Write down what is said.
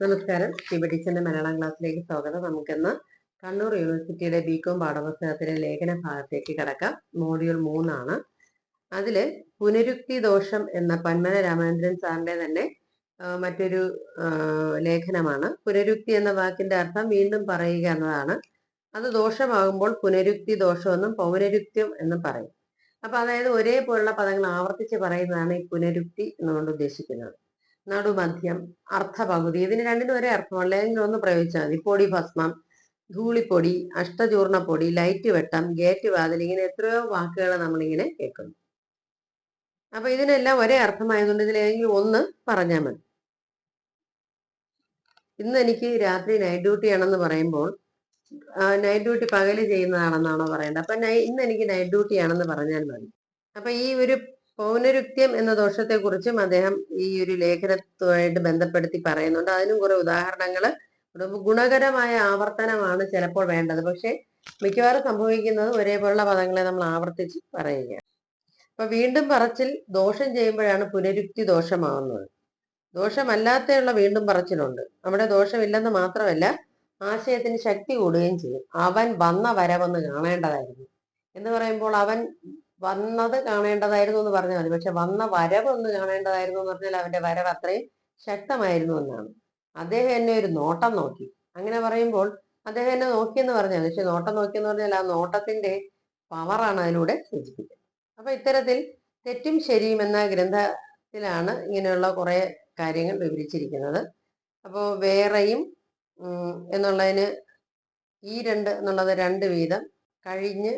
നമസ്കാരം. ശിവ ടീച്ചറിന്റെ മലയാളം ക്ലാസ്സിലേക്ക് സ്വാഗതം. നമുക്കിന്ന് കണ്ണൂർ യൂണിവേഴ്സിറ്റിയുടെ ബികോം പാഠപുസ്തകത്തിലെ ലേഖന ഭാഗത്തേക്ക് കടക്കാം. മോഡ്യൂൾ മൂന്നാണ്. അതിൽ പുനരുക്തി ദോഷം എന്ന പന്മന രാമചന്ദ്രൻ സാറിന്റെ തന്നെ മറ്റൊരു ലേഖനമാണ്. പുനരുക്തി എന്ന വാക്കിന്റെ അർത്ഥം വീണ്ടും പറയുക എന്നതാണ്. അത് ദോഷമാകുമ്പോൾ പുനരുക്തി ദോഷമെന്നും പൗനരുക്ത്യം എന്നും പറയും. അപ്പൊ അതായത് ഒരേപോലുള്ള പദങ്ങൾ ആവർത്തിച്ച് പറയുന്നതാണ് ഈ പുനരുക്തി എന്നുകൊണ്ട് ഉദ്ദേശിക്കുന്നത്. നടുമധ്യം അർത്ഥപകുതി. ഇതിന് രണ്ടിനും ഒരേ അർത്ഥമുള്ള ഏതെങ്കിലും ഒന്ന് പ്രയോഗിച്ചാൽ മതി. പൊടി ഭസ്മം ധൂളിപ്പൊടി അഷ്ടചൂർണപ്പൊടി ലൈറ്റ് വെട്ടം ഗേറ്റ് വാതിൽ ഇങ്ങനെ എത്രയോ വാക്കുകൾ നമ്മളിങ്ങനെ കേൾക്കുന്നു. അപ്പൊ ഇതിനെല്ലാം ഒരേ അർത്ഥമായതുകൊണ്ട് ഇതിൽ ഏതെങ്കിലും ഒന്ന് പറഞ്ഞാൽ മതി. ഇന്ന് എനിക്ക് രാത്രി നൈറ്റ് ഡ്യൂട്ടി ആണെന്ന് പറയുമ്പോൾ നൈറ്റ് ഡ്യൂട്ടി പകൽ ചെയ്യുന്നതാണെന്നാണോ പറയേണ്ടത് അപ്പൊ ഇന്ന് എനിക്ക് നൈറ്റ് ഡ്യൂട്ടി ആണെന്ന് പറഞ്ഞാൽ മതി. അപ്പൊ ഈ ഒരു പൗനരുക്ത്യം എന്ന ദോഷത്തെക്കുറിച്ചും അദ്ദേഹം ഈ ഒരു ലേഖനത്തുമായിട്ട് ബന്ധപ്പെടുത്തി പറയുന്നുണ്ട്. അതിനും കുറെ ഉദാഹരണങ്ങൾ ഗുണകരമായ ആവർത്തനമാണ് ചിലപ്പോൾ വേണ്ടത്. പക്ഷെ മിക്കവാറും സംഭവിക്കുന്നത് ഒരേപോലുള്ള പദങ്ങളെ നമ്മൾ ആവർത്തിച്ച് പറയുക അപ്പൊ വീണ്ടും പറച്ചിൽ ദോഷം ചെയ്യുമ്പോഴാണ് പുനരുക്തി ദോഷമാവുന്നത്. ദോഷമല്ലാത്തെയുള്ള വീണ്ടും പറച്ചിലുണ്ട്. നമ്മുടെ ദോഷമില്ലെന്ന് മാത്രമല്ല ആശയത്തിന് ശക്തി കൂടുകയും ചെയ്യും. അവൻ വന്ന വരവെന്ന് കാണേണ്ടതായിരുന്നു. എന്ന് പറയുമ്പോൾ അവൻ വന്നത് കാണേണ്ടതായിരുന്നു എന്ന് പറഞ്ഞാൽ മതി. പക്ഷെ വന്ന വരവ് ഒന്ന് കാണേണ്ടതായിരുന്നു എന്ന് പറഞ്ഞാൽ അവന്റെ വരവ് അത്രയും ശക്തമായിരുന്നു എന്നാണ്. അദ്ദേഹം എന്നെ ഒരു നോട്ടം നോക്കി. അങ്ങനെ പറയുമ്പോൾ അദ്ദേഹം എന്നെ നോക്കിയെന്ന് പറഞ്ഞാൽ പക്ഷെ നോട്ടം നോക്കിയെന്ന് പറഞ്ഞാൽ ആ നോട്ടത്തിന്റെ പവറാണ് അതിലൂടെ സൂചിപ്പിക്കുന്നത്. അപ്പൊ ഇത്തരത്തിൽ തെറ്റും ശരിയും എന്ന ഗ്രന്ഥത്തിലാണ് ഇങ്ങനെയുള്ള കുറെ കാര്യങ്ങൾ വിവരിച്ചിരിക്കുന്നത്. അപ്പോൾ വേറെയും എന്നുള്ളതിന് ഈ രണ്ട് എന്നുള്ളത് രണ്ട് വീതം കഴിഞ്ഞ്